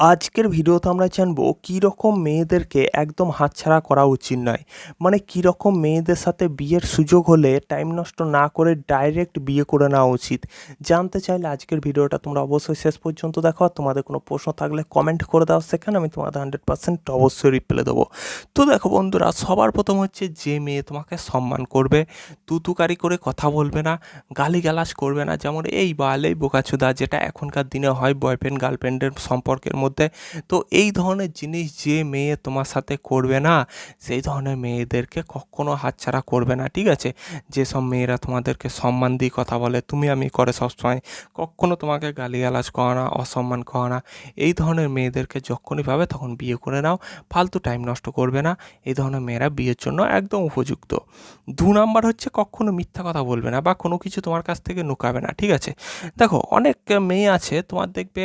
আজকের ভিডিওতে আমরা জানব কীরকম মেয়েদেরকে একদম হাতছাড়া করা উচিত নয়। মানে কীরকম মেয়েদের সাথে বিয়ের সুযোগ হলে টাইম নষ্ট না করে ডাইরেক্ট বিয়ে করে নেওয়া উচিত। জানতে চাইলে আজকের ভিডিওটা তোমরা অবশ্যই শেষ পর্যন্ত দেখো। তোমাদের কোনো প্রশ্ন থাকলে কমেন্ট করে দাও, সেখানে আমি তোমাদের হান্ড্রেড পার্সেন্ট অবশ্যই রিপ্লাই দেবো। তো দেখো বন্ধুরা, সবার প্রথম হচ্ছে যে মেয়ে তোমাকে সম্মান করবে, তুতুকারি করে কথা বলবে না, গালিগালাজ করবে না। যেমন এই বাল, এই বোকাচুদা যেটা এখনকার দিনে হয় বয়ফ্রেন্ড গার্লফ্রেন্ডের সম্পর্কের মধ্যে। তো এই ধরনের জিনিস যে মেয়ে তোমার সাথে করবে না, সেই ধরনের মেয়েদেরকে কখনো হাতছাড়া করবে না, ঠিক আছে? যেসব মেয়েরা তোমাদেরকে সম্মান দিয়ে কথা বলে, তুমি আমি করে সবসময় কখনো তোমাকে গালিগালাজ করা না, অসম্মান করা না। এই ধরনের মেয়েদেরকে যখনই পাবে তখন বিয়ে করে নাও, ফালতু টাইম নষ্ট করবে না। এই ধরনের মেয়েরা বিয়ের জন্য একদম উপযুক্ত। দু নাম্বার হচ্ছে কখনো মিথ্যা কথা বলবে না বা কোনো কিছু তোমার কাছ থেকে লুকাবে না, ঠিক আছে? দেখো, অনেক মেয়ে আছে, তোমার দেখবে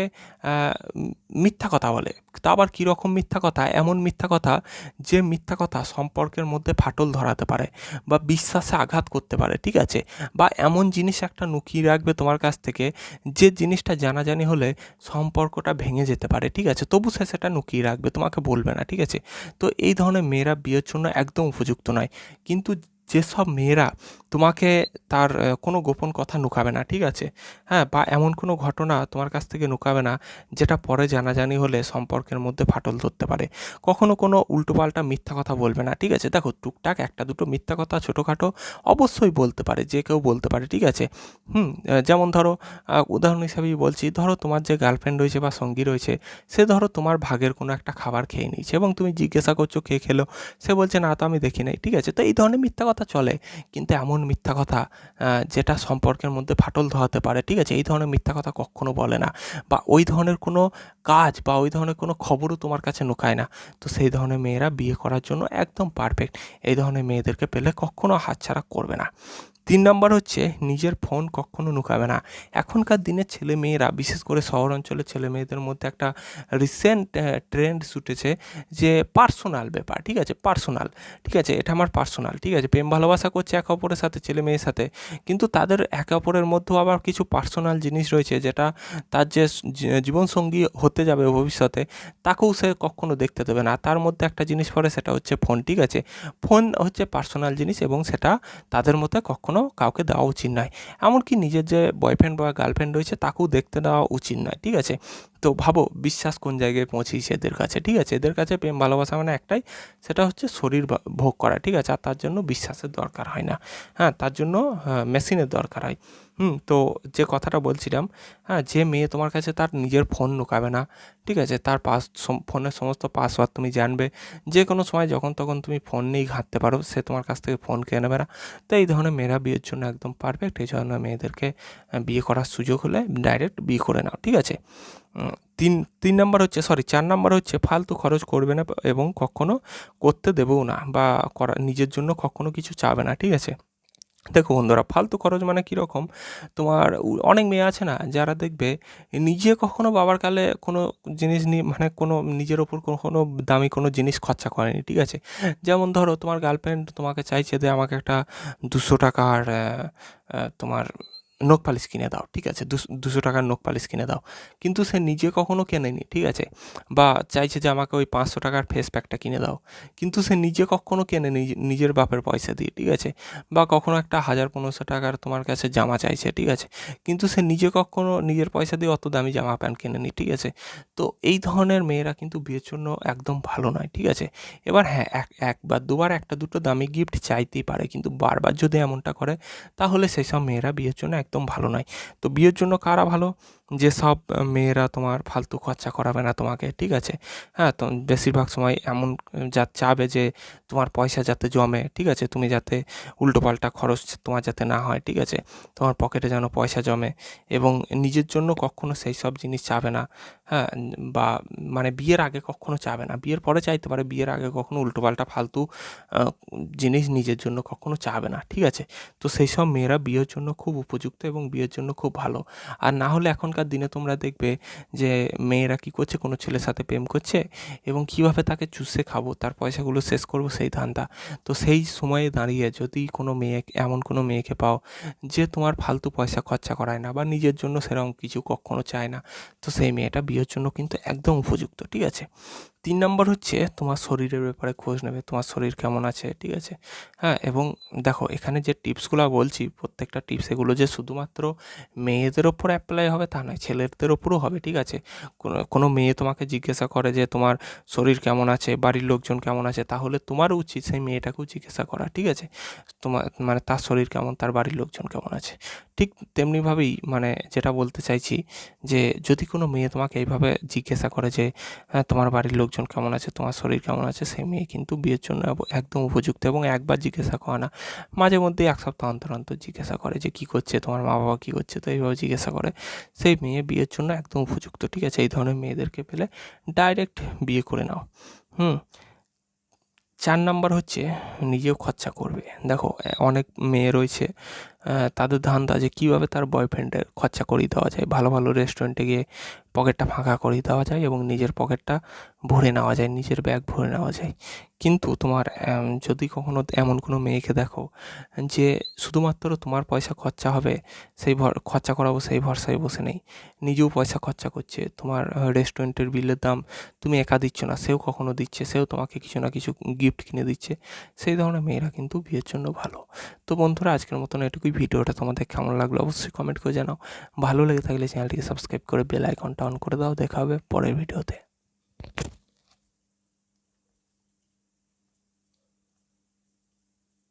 মিথ্যা কথা বলে। তা আবার কীরকম মিথ্যা কথা? এমন মিথ্যা কথা যে মিথ্যা কথা সম্পর্কের মধ্যে ফাটল ধরাতে পারে বা বিশ্বাসে আঘাত করতে পারে, ঠিক আছে? বা এমন জিনিস একটা নুকিয়ে রাখবে তোমার কাছ থেকে যে জিনিসটা জানাজানি হলে সম্পর্কটা ভেঙে যেতে পারে, ঠিক আছে? তবু সে সেটা লুকিয়ে রাখবে, তোমাকে বলবে না, ঠিক আছে? তো এই ধরনের মেয়েরা বিয়ের জন্য একদম উপযুক্ত নয়। কিন্তু যেসব মেয়েরা তোমাকে তার কোনো গোপন কথা নুকাবে না, ঠিক আছে? হ্যাঁ বা এমন কোনো ঘটনা তোমার কাছ থেকে লুকাবে না, যেটা পরে জানাজানি হলে সম্পর্কের মধ্যে ফাটল ধরতে পারে। কখনো কোনো উল্টোপাল্টা মিথ্যা কথা বলবে না, ঠিক আছে? দেখো, টুকটাক একটা দুটো মিথ্যা কথা ছোটোখাটো অবশ্যই বলতে পারে, যে কেউ বলতে পারে, ঠিক আছে? হুম যেমন ধরো উদাহরণ হিসাবেই বলছি, ধরো তোমার যে গার্লফ্রেন্ড রয়েছে বা সঙ্গী রয়েছে, সে ধরো তোমার ভাগের কোনো একটা খাবার খেয়ে নিয়েছে এবং তুমি জিজ্ঞাসা করছ, কে খেলো? সে বলছে, না, তো আমি দেখি নাই। ঠিক আছে? তো এই ধরনের মিথ্যা কথা চলে, কিন্তু এমন মিথ্যা কথা যেটা সম্পর্কের মধ্যে ফাটল ধরাতে পারে, ঠিক আছে? এই ধরনের মিথ্যা কথা কখনো বলে না। বা ওই ধরনের কোনো কাজ বা ওই ধরনের কোনো খবরও তোমার কাছে নোকায় না। তো সেই ধরনের মেয়েরা বিয়ে করার জন্য একদম পারফেক্ট এই ধরনের মেয়েদেরকে পেলে কখনো হাতছাড়া করবে না। তিন নম্বর হচ্ছে নিজের ফোন কখনো নুকাবে না। এখনকার দিনের ছেলে মেয়েরা, বিশেষ করে শহর অঞ্চলের ছেলে মেয়েদের মধ্যে একটা রিসেন্ট ট্রেন্ড ছুটেছে যে পার্সোনাল ব্যাপার, ঠিক আছে? পার্সোনাল ঠিক আছে? এটা আমার পার্সোনাল ঠিক আছে? প্রেম, ভালোবাসা করছে একে অপরের সাথে, ছেলে মেয়ের সাথে। কিন্তু তাদের একে অপরের মধ্যেও আবার কিছু পার্সোনাল জিনিস রয়েছে যেটা তার যে জীবনসঙ্গী হতে যাবে ভবিষ্যতে, তাকেও সে কখনো দেখতে দেবে না। তার মধ্যে একটা জিনিস পড়ে, সেটা হচ্ছে ফোন, ঠিক আছে? ফোন হচ্ছে পার্সোনাল জিনিস এবং সেটা তাদের মধ্যে কখনো কাউকে দেওয়া উচিত নয়। এমনকি নিজের যে বয়ফ্রেন্ড বা গার্লফ্রেন্ড রয়েছে, তাকেও দেখতে দেওয়া উচিত নয়, ঠিক আছে? তো ভাবো বিশ্বাস কোন জায়গায় পৌঁছিয়েছে এদের কাছে, ঠিক আছে? এদের কাছে প্রেম, ভালোবাসা মানে একটাই, সেটা হচ্ছে শরীর ভোগ করা, ঠিক আছে? আর তার জন্য বিশ্বাসের দরকার হয় না। হ্যাঁ তার জন্য মেশিনের দরকার হয়। হুম, তো যে কথাটা বলছিলাম হ্যাঁ যে মেয়ে তোমার কাছে তার নিজের ফোন লুকাবে না, ঠিক আছে? তার পাস ফোনের সমস্ত পাসওয়ার্ড তুমি জানবে। যে কোনো সময় যখন তখন তুমি ফোন নিয়েই ঘাঁটতে পারো, সে তোমার কাছ থেকে ফোন কিনে নেবে না। তো এই ধরনের মেয়েরা বিয়ের জন্য একদম পারফেক্ট এই ধরনের মেয়েদেরকে বিয়ে করার সুযোগ হলে ডাইরেক্ট বিয়ে করে নাও, ঠিক আছে? তিন তিন নাম্বার হচ্ছে সরি চার নাম্বার হচ্ছে, ফালতু খরচ করবে না এবং কখনো করতে দেবেও না বা করা, নিজের জন্য কখনো কিছু চাবে না, ঠিক আছে? দেখো বন্ধুরা, ফালতু খরচ মানে কীরকম তোমার অনেক মেয়ে আছে না, যারা দেখবে নিজে কখনো বাবার কালে কোনো জিনিস নিয়ে মানে কোনো নিজের ওপর কোনো দামি কোনো জিনিস খরচা করেনি, ঠিক আছে? যেমন ধরো তোমার গার্লফ্রেন্ড তোমাকে চাইছে যে আমাকে একটা দুশো টাকার তোমার নখ পালিশ কিনে দাও, ঠিক আছে? দুশ- টাকার নখ পালিশ কিনে দাও। কিন্তু সে নিজে কখনো কেনেনি, ঠিক আছে? বা চাইছে যে আমাকে ওই পাঁচশো টাকার ফেস প্যাকটা কিনে দাও। কিন্তু সে নিজে কখনো কেনেনি নিজের বাপের পয়সা দিয়ে, ঠিক আছে? বা কখনো একটা হাজার পনেরোশো টাকার তোমার কাছে জামা চাইছে, ঠিক আছে? কিন্তু সে নিজে কখনো নিজের পয়সা দিয়ে অত দামি জামা প্যান্ট কেনেনি, ঠিক আছে? তো এই ধরনের মেয়েরা কিন্তু বিয়ের জন্য একদম ভালো নয়, ঠিক আছে? এবার হ্যাঁ এক একবার দুবার একটা দুটো দামি গিফট চাইতেই পারে, কিন্তু বারবার যদি এমনটা করে, তাহলে সেই সব মেয়েরা বিয়ের জন্য একদম ভালো নয়। তো বিয়ের জন্য কারা ভালো? যেসব আহ, মেয়েরা তোমার ফালতু খরচা করাবে না তোমাকে ঠিক আছে? হ্যাঁ তো বেশিরভাগ সময় এমন যা চাবে যে তোমার পয়সা যাতে জমে ঠিক আছে? তুমি যাতে উল্টোপাল্টা খরচ তোমার যাতে না হয় ঠিক আছে? তোমার পকেটে যেন পয়সা জমে এবং নিজের জন্য কখনো সেই সব জিনিস চাবে না হ্যাঁ? বা মানে বিয়ের আগে কখনো চাবে না। বিয়ের পরে চাইতে পারে বিয়ের আগে কখনো উল্টোপাল্টা ফালতু জিনিস নিজের জন্য কখনো চাবে না ঠিক আছে? তো সেই সব মেয়েরা বিয়ের জন্য খুব উপযুক্ত এবং বিয়ের জন্য খুব ভালো। আর না হলে এখনকার এখনকার দিনে তোমরা দেখবে যে মেয়েরা কি করছে, কোনো ছেলের সাথে প্রেম করছে এবং কীভাবে তাকে চুষে খাব, তার পয়সাগুলো শেষ করব সেই ধান্দা। তো সেই সময়ে দাঁড়িয়ে যদি কোনো মেয়ে, এমন কোনো মেয়েকে পাও যে তোমার ফালতু পয়সা খরচা করায় না বা নিজের জন্য সেরকম কিছু কখনো চায় না, তো সেই মেয়েটা বিয়ের জন্য কিন্তু একদম উপযুক্ত, ঠিক আছে? তিন নম্বর হচ্ছে তোমার শরীরের ব্যাপারে খোঁজ নেবে, তোমার শরীর কেমন আছে, ঠিক আছে? হ্যাঁ এবং দেখো, এখানে যে টিপসগুলো বলছি, প্রত্যেকটা টিপস এগুলো যে শুধুমাত্র মেয়েদের ওপর অ্যাপ্লাই হবে তা নয়, ছেলেদের ওপরও হবে, ঠিক আছে? কোনো মেয়ে তোমাকে জিজ্ঞাসা করে যে তোমার শরীর কেমন আছে, বাড়ির লোকজন কেমন আছে, তাহলে তোমারও উচিত সেই মেয়েটাকেও জিজ্ঞাসা করা, ঠিক আছে? তোমার মানে তার শরীর কেমন, তার বাড়ির লোকজন কেমন আছে? ঠিক তেমনিভাবেই মানে যেটা বলতে চাইছি যে, যদি কোনো মেয়ে তোমাকে এইভাবে জিজ্ঞাসা করে যে হ্যাঁ তোমার বাড়ির লোকজন কেমন আছে, তোমার শরীর কেমন আছে, সেই মেয়ে কিন্তু বিয়ের জন্য একদম উপযুক্ত এবং একবার জিজ্ঞাসা করে না। মাঝে মধ্যে এক সপ্তাহ অন্তর অন্তর জিজ্ঞাসা করে যে, কী করছে তোমার মা বাবা কী করছে? তো এইভাবে জিজ্ঞাসা করে। সেই মেয়ে বিয়ের জন্য একদম উপযুক্ত, ঠিক আছে? এই ধরনের মেয়েদেরকে পেলে ডাইরেক্ট বিয়ে করে নাও। হুম? চার নাম্বার হচ্ছে, নিজেও খরচা করবে। দেখো অনেক মেয়ে রয়েছে তাদের ধান্দা যে কীভাবে তার বয়ফ্রেন্ডের খরচা করিয়ে দেওয়া যায়, ভালো ভালো রেস্টুরেন্টে গিয়ে পকেটটা ফাঁকা করিয়ে দেওয়া যায় এবং নিজের পকেটটা ভরে নেওয়া যায়, নিজের ব্যাগ ভরে নেওয়া যায়। কিন্তু তোমার যদি কখনো এমন কোনো মেয়েকে দেখো যে শুধুমাত্র তোমার পয়সা খরচা হবে, সেই ভর, খরচা করাবো সেই ভরসায় বসে নেই। নিজেও পয়সা খরচা করছে, তোমার রেস্টুরেন্টের বিলের দাম তুমি একা দিচ্ছ না, সেও কখনো দিচ্ছে, সেও তোমাকে কিছু না কিছু গিফট কিনে দিচ্ছে। সেই ধরনের মেয়েরা কিন্তু বিয়ের জন্য ভালো। তো বন্ধুরা, আজকের মতন এটুকুই ভিডিওটা তোমাদের কেমন লাগল অবশ্যই কমেন্ট করে জানাও। ভালো লেগে থাকলে চ্যানেলটিকে সাবস্ক্রাইব করে বেল আইকনটা অন করে দাও। দেখা হবে পরের ভিডিওতে।